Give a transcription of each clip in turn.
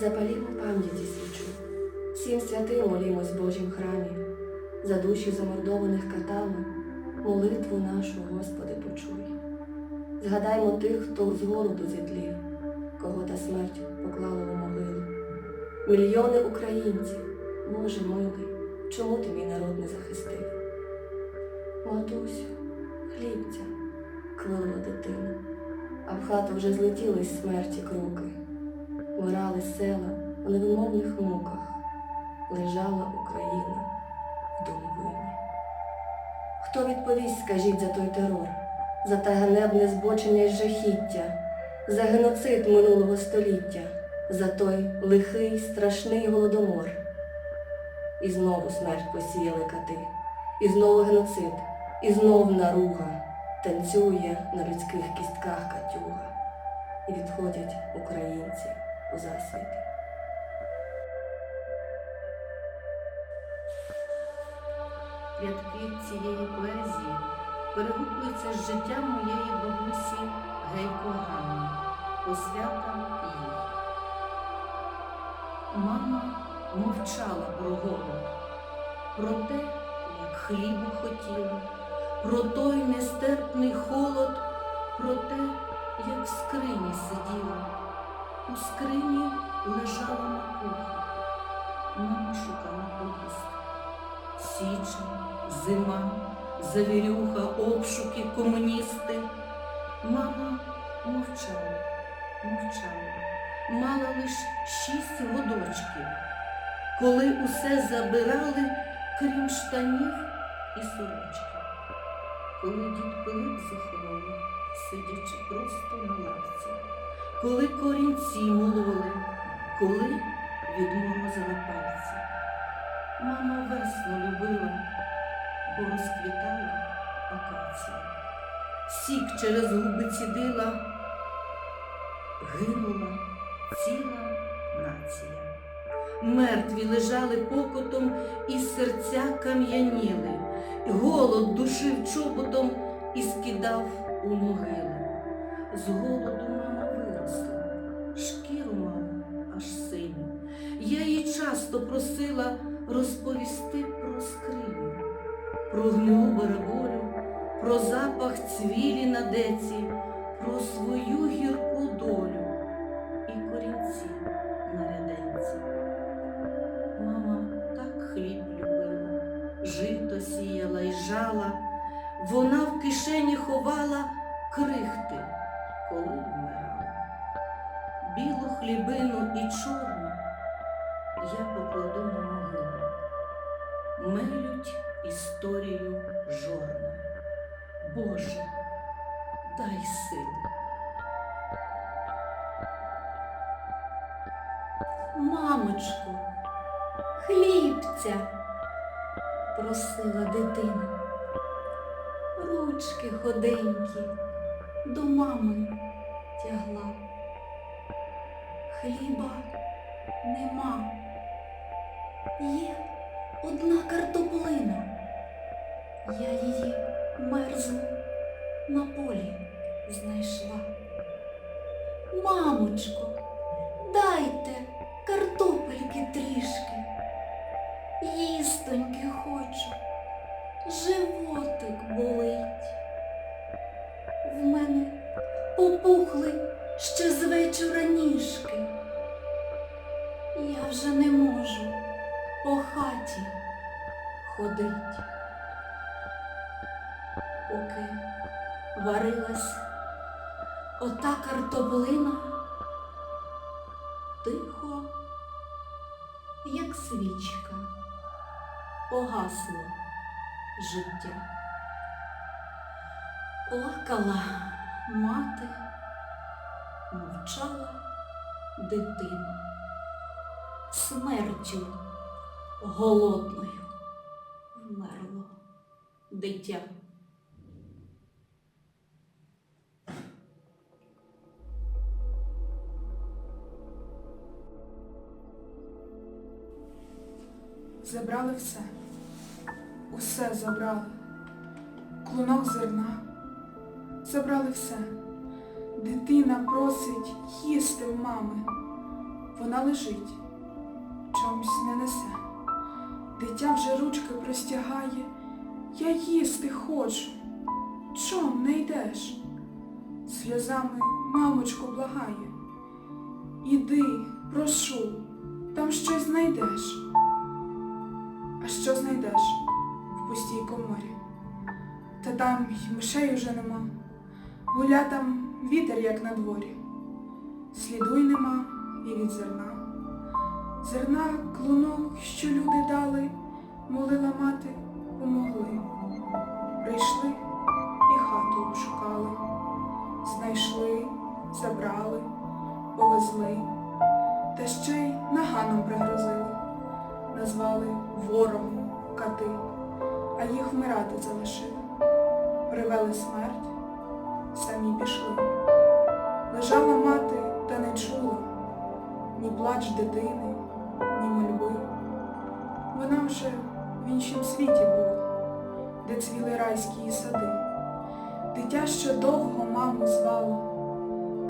Запалімо пам'яті свічу, всім святим молімось в Божім храмі, за душі замордованих катами, молитву нашу, Господи, почуй. Згадаймо тих, хто з голоду зідлів, кого та смерть поклала у могилу. Мільйони українців, Боже милий, чому ти мій народ не захистив? Матусю, хлібця, квилила дитина, а в хату вже злетіли з смерті кроки. Мирали села у невимовних муках, лежала Україна в домовині. Хто відповість, скажіть, за той терор, за те ганебне збочення й жахіття, за геноцид минулого століття, за той лихий, страшний голодомор. І знову смерть посіяли кати, і знову геноцид, і знов наруга танцює на людських кістках катюга, і відходять українці засвіти. Рядки цієї поезії перегукуються з життям моєї бабусі Гейко Ганни, посвята їй. Мама мовчала про голод, про те, як хлібу хотіла, про той нестерпний холод, про те, як в скрині сиділа. У скрині лежала макуха, мама шукала поїсти. Січень, зима, завірюха, обшуки, комуністи. Мама мовчала, мовчала, мала лиш шість годочків, коли усе забирали, крім штанів і сорочки. Коли дід Пилип захворів, сидячи просто на лавці, коли корінці мололи, коли відморозила пальці. Мама весну любила, бо розквітала акація. Сік через губи цідила, гинула ціла нація. Мертві лежали покотом, і серця кам'яніли, голод душив чоботом і скидав у могили. З голоду шкіру мала аж синю. Я її часто просила розповісти про скриню, про гнилу бараболю, про запах цвілі на деці, про свою гірку долю і корінці на ряденці. Мама так хліб любила, жито сіяла й жала, вона в кишені ховала крихти, коли хлібину і чорну я покладу на могилу. Мелють історію жорна. Боже, дай сили. Мамочко, хлібця, просила дитина. Ручки ходенькі до мами тягла. Хліба нема. Є одна картоплина. Я її мерзлу на полі знайшла. Мамочко, дайте картопельки трішки. Їстоньки хочу, животик болить. В мене попухли ще з вечора ніжки. Я вже не можу по хаті ходить. Поки варилась ота картоплина, тихо, як свічка, погасло життя. Плакала мати, мовчала дитина, смертю голодною вмерло дитя. Забрали все, усе забрали, клунок зерна, забрали все. Дитина просить їсти в мами, Вона лежить, чомусь не несе. Дитя вже ручки простягає. Я їсти хочу. Чом не йдеш? Сльозами мамочку благає. Іди, прошу, там щось знайдеш. А що знайдеш в пустій коморі? Та там й мишей уже нема. Гуля там вітер, як на дворі. Сліду й нема і від зерна. Зерна клунок, що люди дали, молила мати, помогли. Прийшли і хату обшукали. Знайшли, забрали, повезли, та ще й наганом пригрозили. Назвали ворогом кати, а їх вмирати залишили. Привели смерть, самі пішли. Лежала мати та не чула ні плач дитини, ні мольби. Вона вже в іншім світі була, де цвіли райські сади. Дитя ще довго маму звало,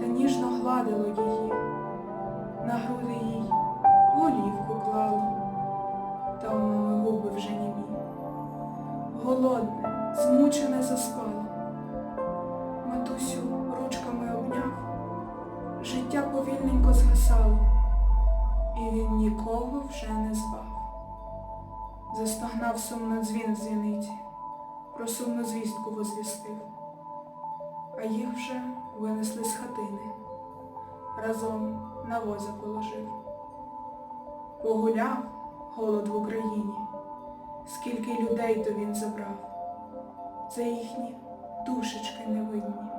та ніжно гладило її, на груди їй голівку клало, та у губи вже німі. Голодне, змучене заспало. Матусю ручками обняв, життя повільненько згасало, і він нікого вже не звав. Застогнав сумно дзвін в дзвіниці, про сумну звістку возвістив, а їх вже винесли з хатини, разом на воза положив. Погуляв голод в Україні, скільки людей то він забрав, це їхні душечки невидні,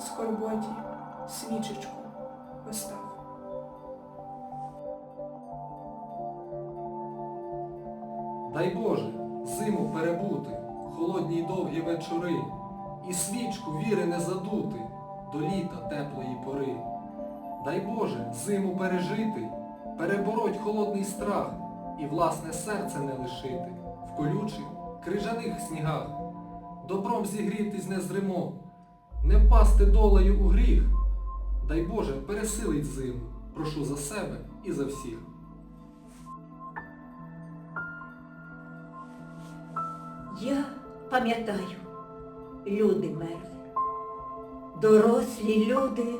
скорботі свічечку постав. Дай Боже, зиму перебути, холодні й довгі вечори, і свічку віри не задути до літа теплої пори. Дай Боже, зиму пережити, перебороть холодний страх і власне серце не лишити в колючих, крижаних снігах, добром зігрітись незримо, не впасти долею у гріх. Дай Боже, пересилить зиму, прошу за себе і за всіх. Я пам'ятаю, люди мерли, дорослі люди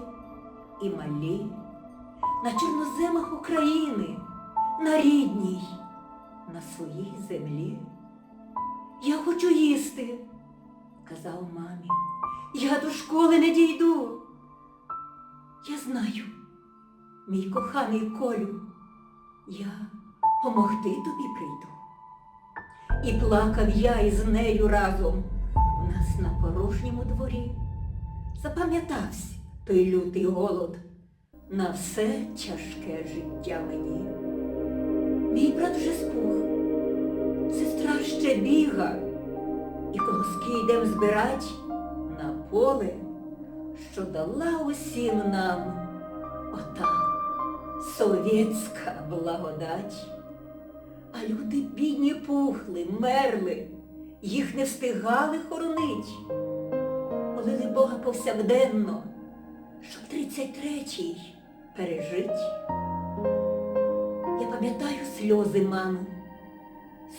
і малі, на чорноземах України, на рідній, на своїй землі. Я хочу їсти, казав мамі, я до школи не дійду. Я знаю, мій коханий Колю, я помогти тобі прийду. І плакав я із нею разом у нас на порожньому дворі. Запам'ятався той лютий голод на все тяжке життя мені. Мій брат вже спух, сестра ще біга, і колоски йдем збирать поле, що дала усім нам ота совєтська благодать. А люди бідні пухли, мерли, їх не встигали хоронить. Молили Бога повсякденно, щоб тридцять третій пережить. Я пам'ятаю сльози мами,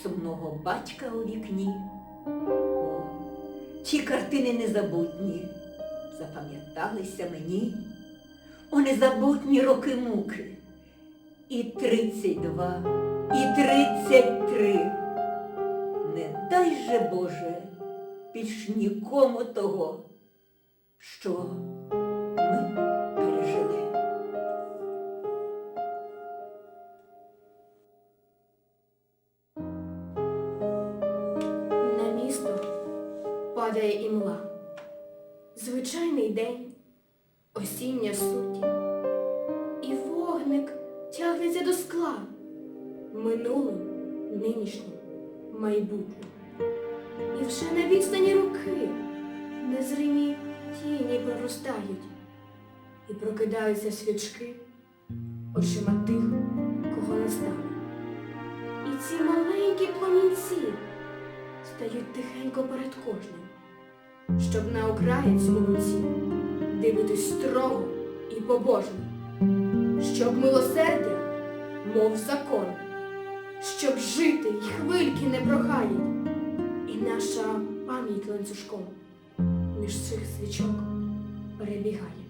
сумного батька у вікні. Ті картини незабутні запам'яталися мені. у незабутні роки муки. І тридцять два і тридцять три. Не дай же Боже більш нікому того, що ми падає імла. Звичайний день, осіння сутінь. І вогник тягнеться до скла. Минулим, нинішнім, майбутнім. І вже на відстані руки незримі тіні проростають. І прокидаються свічки очима тих, кого не стало. І ці маленькі пламінці стають тихенько перед кожним, щоб на окраєць у руці дивитись строго і побожно, щоб милосердя, мов закон, щоб жити й хвильки не прохає, і наша пам'ять ланцюжком між цих свічок перебігає.